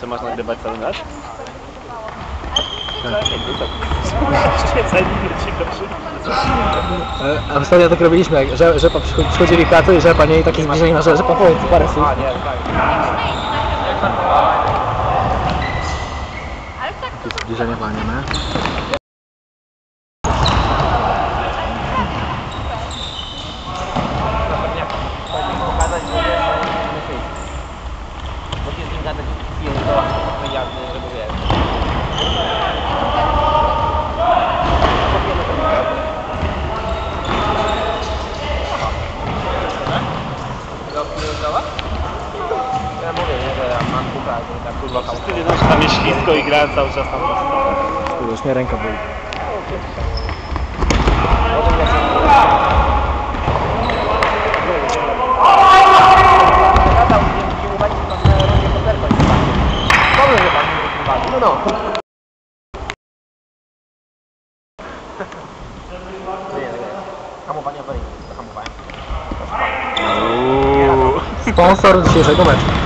Co masz nagrywać cały mecz? E, A ostatnio tak robiliśmy, jak że, rzepa przycho- przychodzili katy i rzepa, nie? I takie zbliżenie na że, rzepa powiedz parę słów. Takie zbliżenie panie, nie? Grają cały czas stronę. Kurde, już mnie ręka boli. No no. Hamowanie awaryjne, zahamowałem. Sponsor dzisiejszego meczu.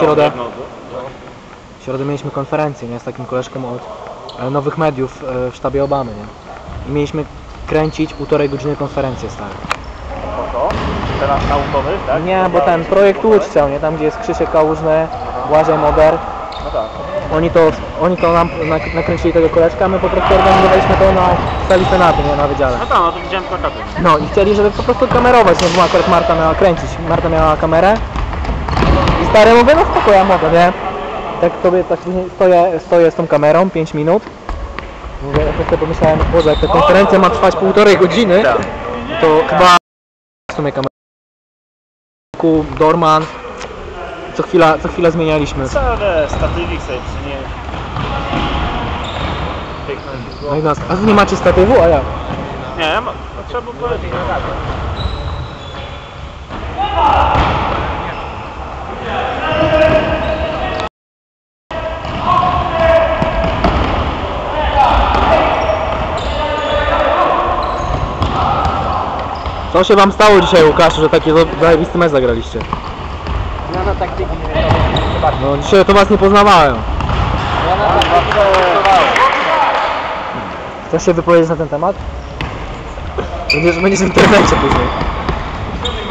Środę, w środę mieliśmy konferencję, nie? Z takim koleżką od e, nowych mediów e, w sztabie Obamy, nie? I mieliśmy kręcić półtorej godziny konferencję stary. Po to? Teraz naukowy, tak? Nie, bo ten projekt Łódź chciał, nie? Tam gdzie jest Krzysiek Kałużny, Błażej Moder. No tak. Oni to, oni to nam nak- nakręcili tego koleżka, a my po prostu organizowaliśmy to na sali Senatu, nie? Na wydziale. No tak, no to widziałem plakaty. No i chcieli, żeby po prostu kamerować, nie? Bo akurat Marta miała kręcić. Marta miała kamerę. Stary mówię, no spoko, ja mogę, nie? Tak sobie, tak stoję, stoję z tą kamerą 5 minut. Mówię, ja sobie pomyślałem, Boże, jak ta konferencja ma trwać półtorej godziny, Tak. to chyba w sumie kamerę. Dorman. Co chwila, co chwilę zmienialiśmy. Całe statywik sobie przynieść. No a wy nie macie statywu, a ja. Nie, ja ma, to trzeba było powiedzieć. Co się wam stało dzisiaj Łukaszu, że taki zajebisty mecz zagraliście? Ja na taktyki nie wiem, to. No dzisiaj to was nie poznawałem. Ja na taktyki to. Chcesz się wypowiedzieć na ten temat? Będziesz, będziesz w internecie później.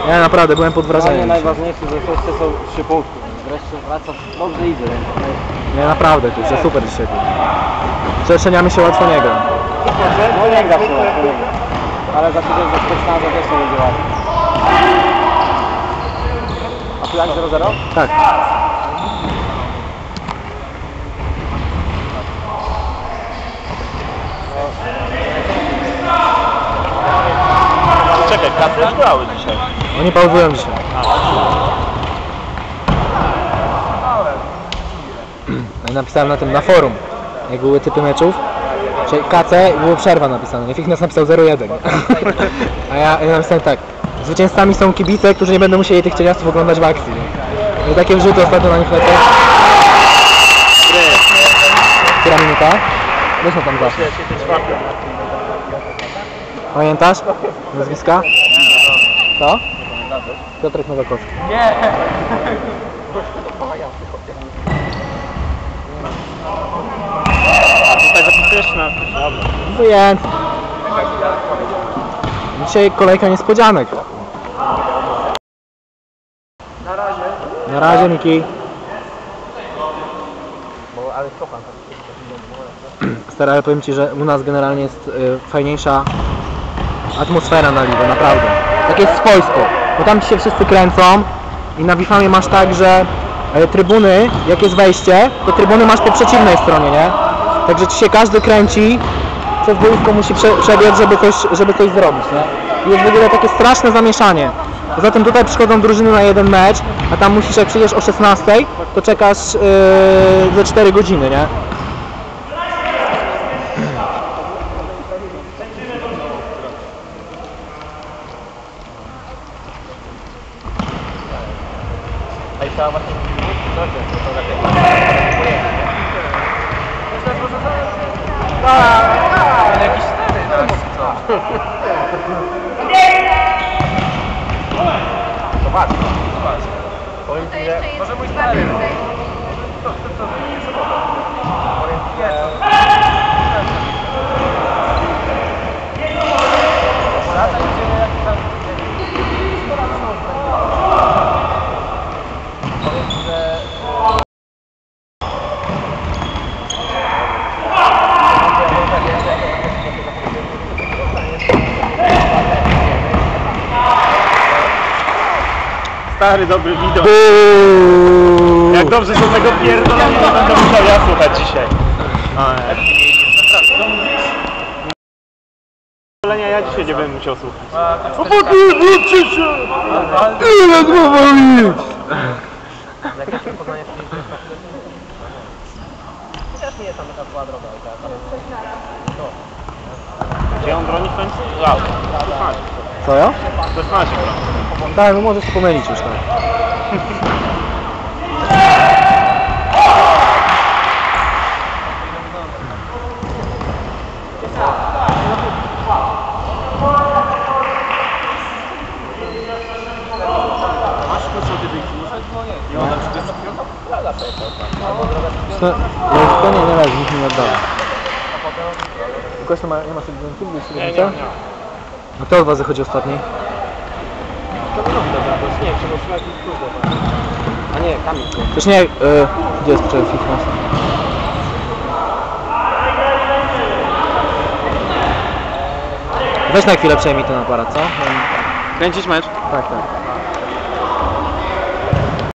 Ja naprawdę byłem pod Dla mnie wrażeniem. dzisiaj. najważniejsze, że w Polsce są trzy punkty. Wreszcie wraca, dobrze idzie. Nie, naprawdę, kurczę, super dzisiaj było. Przestrzeniami się łatwo nie gra. No nie gra się łatwo, nie gra. Ale za tydzień ze Specnaza też nie będzie łatwo. A tu jak 0-0? Tak. Czekaj, kasy już grały dzisiaj. Oni pauzują dzisiaj. No i napisałem na tym, na forum, jak były typy meczów, czyli KC było przerwa napisane. Natychmiast napisał 0-1. A ja, ja napisałem tak, zwycięzcami są kibice, którzy nie będą musieli tych cieniastów oglądać w akcji. Nie? I takie wrzuty ostatnio na nich lecą. Która minuta? No tam zawsze. Pamiętasz nazwiska? Co? Piotrek Nowakowski. A zapisujesz. Wyjęty. Dzisiaj kolejka niespodzianek. Na razie. Na razie, Miki. Ale cofam. Stary, ale powiem Ci, że u nas generalnie jest y, fajniejsza atmosfera na ligę, naprawdę. Tak jest swojsko, bo tam ci się wszyscy kręcą i na Wifamie masz tak, że e, trybuny, jak jest wejście, to trybuny masz po przeciwnej stronie, nie? Także ci się każdy kręci, przez boisko musi prze, przebiec, żeby coś, żeby coś zrobić, nie? Jest w ogóle takie straszne zamieszanie. Poza tym tutaj przychodzą drużyny na jeden mecz, a tam musisz, jak przyjdziesz o 16, to czekasz yy, ze 4 godziny, nie? A i trzeba właśnie dobrze, to tak jak... Jakiś stary co? To ważne, to ważne. Powiem To ci, że... Może mój stary, no. więcej. To, to, to, to nie sobota. Powiem ci, że... Lata idzie jak tam... Sporo na noc będzie. Powiem ci, że... Stary, dobry widok. Buuuu. Jak dobrze, że tego pierdolenia nie będę musiał ja słuchać dzisiaj. Pierdolenia ja dzisiaj nie będę musiał słuchać. Ile to boli? Jakieś poznanie z tym Chociaż nie jest tam taka zła droga, ale tam Gdzie on broni w końcu? Wow. 16. Co ja? 16 broni. Tak, no możesz pomylić już tak. No, to nie, nie leży, nikt nie oddał. Gość nie ma, nie ma sobie dźwięku, Nie, nie, nie. A kto od was zachodzi ostatni? Nie, trzeba utrzymać ich kurde. A nie, tam jest. Też nie, y, gdzie jest przed fitness? Weź na chwilę przejmij ten aparat, co? Kręcić mecz? Tak, tak.